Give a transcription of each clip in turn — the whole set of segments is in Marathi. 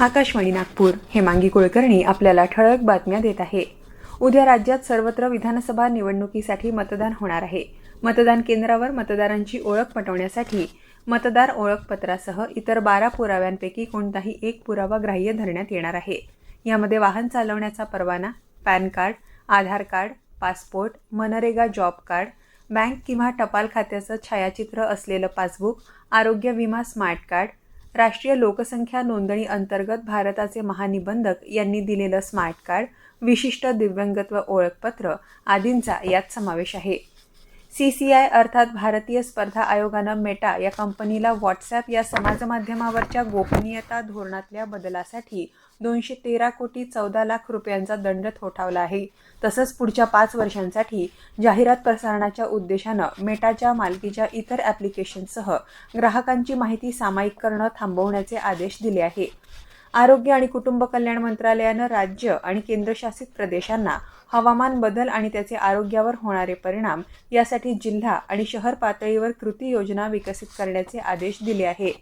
आकाशवाणी नागपूर. हेमांगी कुलकर्णी आपल्याला ठळक बातम्या देत आहे. उद्या राज्यात सर्वत्र विधानसभा निवडणुकीसाठी मतदान होणार आहे. मतदान केंद्रावर मतदारांची ओळख पटवण्यासाठी मतदार ओळखपत्रासह इतर बारा पुराव्यांपैकी कोणताही एक पुरावा ग्राह्य धरण्यात येणार आहे. यामध्ये वाहन चालवण्याचा परवाना PAN card Aadhaar card passport MNREGA job card bank किंवा टपाल खात्याचं छायाचित्र असलेलं पासबुक आरोग्य विमा स्मार्ट कार्ड राष्ट्रीय लोकसंख्या नोंदणी अंतर्गत भारताचे महानिबंधक यांनी दिलेलं स्मार्ट कार्ड विशिष्ट दिव्यांगत्व ओळखपत्र आदींचा यात समावेश आहे. सी सी आय अर्थात भारतीय स्पर्धा आयोगानं मेटा या कंपनीला व्हॉट्सॲप या समाजमाध्यमावरच्या गोपनीयता धोरणातल्या बदलासाठी दोनशे तेरा कोटी चौदा लाख रुपयांचा दंड थोठावला आहे. तसंच पुढच्या पाच वर्षांसाठी जाहिरात प्रसारणाच्या उद्देशानं मेटाच्या मालकीच्या इतर ॲप्लिकेशनसह ग्राहकांची माहिती सामायिक करणं थांबवण्याचे आदेश दिले आहे. आरोग्य आणि कुटुंब कल्याण मंत्रालयानं राज्य आणि केंद्रशासित प्रदेशांना हवामान बदल आणि त्याचे आरोग्यावर होणारे परिणाम यासाठी जिल्हा आणि शहर पातळीवर कृती योजना विकसित करण्याचे आदेश दिले आहे.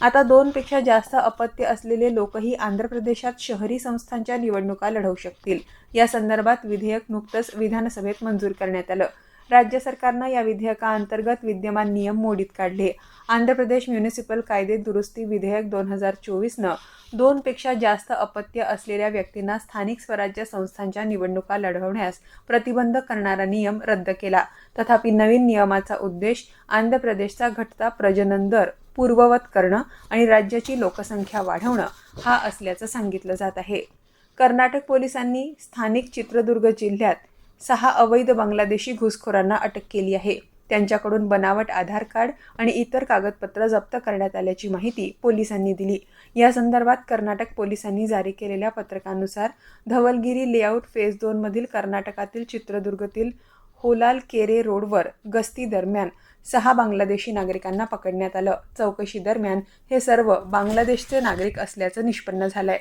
आता दोनपेक्षा जास्त अपत्य असलेले लोकही आंध्र प्रदेशात शहरी संस्थांच्या निवडणुका लढवू शकतील. या संदर्भात विधेयक नुकतंच विधानसभेत मंजूर करण्यात आलं. राज्य सरकारनं या विधेयकाअंतर्गत विद्यमान नियम मोडीत काढले. आंध्र प्रदेश म्युनिसिपल कायदे दुरुस्ती विधेयक दोन हजार चोवीसनं दोनपेक्षा जास्त अपत्य असलेल्या व्यक्तींना स्थानिक स्वराज्य संस्थांच्या निवडणुका लढवण्यास प्रतिबंध करणारा नियम रद्द केला. तथापि नवीन नियमाचा उद्देश आंध्र प्रदेशचा घटता प्रजनन दर पूर्ववत करणं आणि राज्याची लोकसंख्या वाढवणं हा असल्याचं सांगितलं जात आहे. कर्नाटक पोलिसांनी स्थानिक चित्रदुर्ग जिल्ह्यात सहा अवैध बांगलादेशी घुसखोरांना अटक केली आहे. त्यांच्याकडून बनावट आधार कार्ड आणि इतर कागदपत्र जप्त करण्यात आल्याची माहिती पोलिसांनी दिली. या संदर्भात कर्नाटक पोलिसांनी जारी केलेल्या पत्रकानुसार धवलगिरी लेआउट फेज दोनमधील कर्नाटकातील चित्रदुर्गतील होलाल केरे रोडवर गस्ती दरम्यान सहा बांगलादेशी नागरिकांना पकडण्यात आलं. चौकशी दरम्यान हे सर्व बांगलादेशचे नागरिक असल्याचं निष्पन्न झालंय.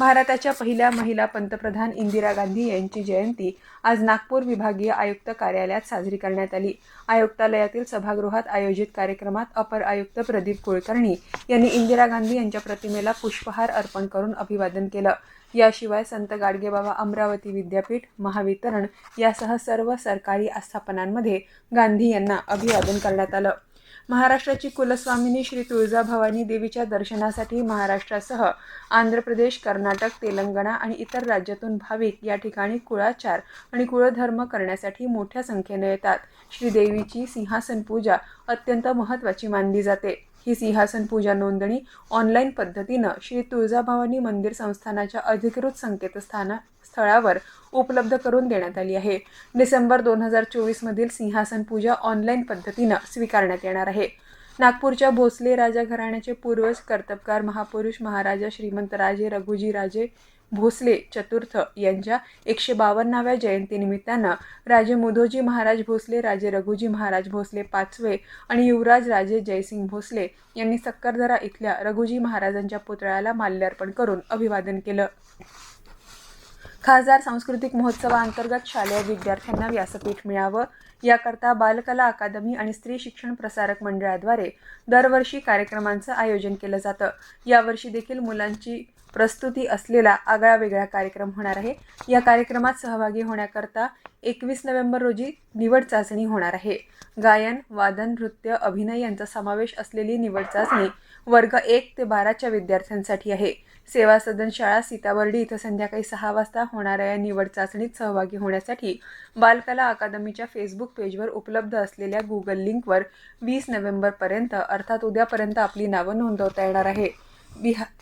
भारताच्या पहिल्या महिला पंतप्रधान इंदिरा गांधी यांची जयंती आज नागपूर विभागीय आयुक्त कार्यालयात साजरी करण्यात आली. आयुक्तालयातील सभागृहात आयोजित कार्यक्रमात अपर आयुक्त प्रदीप कुलकर्णी यांनी इंदिरा गांधी यांच्या प्रतिमेला पुष्पहार अर्पण करून अभिवादन केलं. याशिवाय संत गाडगेबाबा अमरावती विद्यापीठ महावितरण यासह सर्व सरकारी आस्थापनांमध्ये गांधी यांना अभिवादन करण्यात आलं. महाराष्ट्राची कुलस्वामिनी श्री तुळजाभवानी देवीच्या दर्शनासाठी महाराष्ट्रासह आंध्र प्रदेश कर्नाटक तेलंगणा आणि इतर राज्यातून भाविक या ठिकाणी कुळाचार आणि कुळधर्म करण्यासाठी मोठ्या संख्येने येतात. श्रीदेवीची सिंहासन पूजा अत्यंत महत्त्वाची मानली जाते. ही सिंहासन पूजा नोंदणी ऑनलाईन पद्धतीनं श्री तुळजाभवानी मंदिर संस्थानाच्या अधिकृत संकेतस्थाना स्थळावर उपलब्ध करून देण्यात आली आहे. डिसेंबर दोन हजार चोवीसमधील सिंहासन पूजा ऑनलाईन पद्धतीनं स्वीकारण्यात येणार आहे. नागपूरच्या भोसले राजा घराण्याचे पूर्वज कर्तबकार महापुरुष महाराजा श्रीमंत राजे रघुजी राजे भोसले चतुर्थ यांच्या एकशे बावन्नाव्या जयंतीनिमित्तानं राजे मुधोजी महाराज भोसले राजे रघुजी महाराज भोसले पाचवे आणि युवराज राजे जयसिंग भोसले यांनी सक्करदरा इथल्या रघुजी महाराजांच्या पुतळ्याला माल्यार्पण करून अभिवादन केलं. खासदार सांस्कृतिक महोत्सवाअंतर्गत शालेय विद्यार्थ्यांना व्यासपीठ मिळावं. याकरता बालकला अकादमी आणि स्त्री शिक्षण प्रसारक मंडळाद्वारे दरवर्षी कार्यक्रमांचं आयोजन केलं जातं. यावर्षी देखील मुलांची प्रस्तुती असलेला आगळा वेगळा कार्यक्रम होणार आहे. या कार्यक्रमात सहभागी होण्याकरता एकवीस नोव्हेंबर रोजी निवड चाचणी होणार आहे. गायन वादन नृत्य अभिनय यांचा समावेश असलेली निवड चाचणी वर्ग एक ते बाराच्या विद्यार्थ्यांसाठी आहे. सेवा सदन शाळा सीताबर्डी इथं संध्याकाळी सहा वाजता होणाऱ्या या निवड चाचणीत सहभागी होण्यासाठी बालकला अकादमीच्या फेसबुक पेजवर उपलब्ध असलेल्या गुगल लिंकवर वीस नोव्हेंबरपर्यंत अर्थात उद्यापर्यंत आपली नावं नोंदवता येणार आहे. बिहार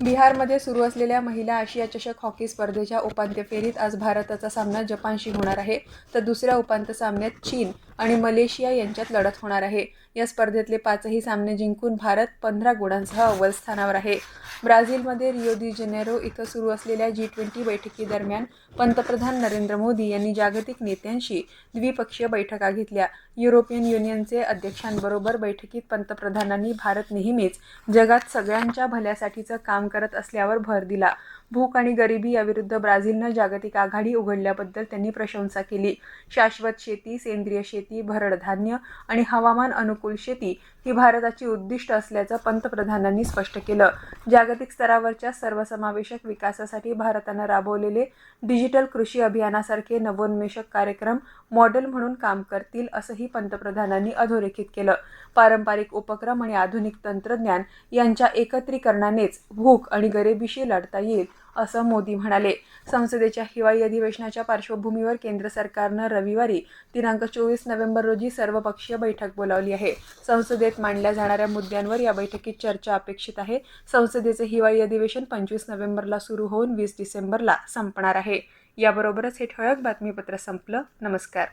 बिहारमध्ये सुरू असलेल्या महिला आशिया चषक हॉकी स्पर्धेच्या उपांत्य फेरीत आज भारताचा सामना जपानशी होणार आहे. तर दुसऱ्या उपांत्य सामन्यात चीन आणि मलेशिया यांच्यात लढत होणार आहे. या स्पर्धेतले पाचही सामने जिंकून भारत पंधरा गुणांसह अव्वल स्थानावर आहे. ब्राझीलमध्ये रिओ दी जेनेरो इथं सुरू असलेल्या जी ट्वेंटी बैठकीदरम्यान पंतप्रधान नरेंद्र मोदी यांनी जागतिक नेत्यांशी द्विपक्षीय बैठका घेतल्या. युरोपियन युनियनचे अध्यक्षांबरोबर बैठकीत पंतप्रधानांनी भारत नेहमीच जगात सगळ्यांच्या भल्यासाठीचं काम करत असल्यावर भर दिला. भूक आणि गरिबी याविरुद्ध ब्राझीलनं जागतिक आघाडी उघडल्याबद्दल त्यांनी प्रशंसा केली. शाश्वत शेती सेंद्रिय शेती शेती भरड धान्य आणि हवामान अनुकूल शेती ही भारताची उद्दिष्ट असल्याचं पंतप्रधानांनी स्पष्ट केलं. जागतिक स्तरावरच्या सर्वसमावेशक विकासासाठी भारतानं राबवलेले डिजिटल कृषी अभियानासारखे नवोन्मेषक कार्यक्रम मॉडेल म्हणून काम करतील असंही पंतप्रधानांनी अधोरेखित केलं. पारंपरिक उपक्रम आणि आधुनिक तंत्रज्ञान यांच्या एकत्रीकरणानेच भूक आणि गरिबीशी लढता येईल असं मोदी म्हणाले. संसदेच्या हिवाळी अधिवेशनाच्या पार्श्वभूमीवर केंद्र सरकारनं रविवारी दिनांक चोवीस नोव्हेंबर रोजी सर्वपक्षीय बैठक बोलावली आहे. संसदेत मांडल्या जाणाऱ्या मुद्द्यांवर या बैठकीत चर्चा अपेक्षित आहे. संसदेचे हिवाळी अधिवेशन पंचवीस नोव्हेंबरला सुरू होऊन वीस डिसेंबरला संपणार आहे. याबरोबरच हे ठळक बातमीपत्र संपलं. नमस्कार.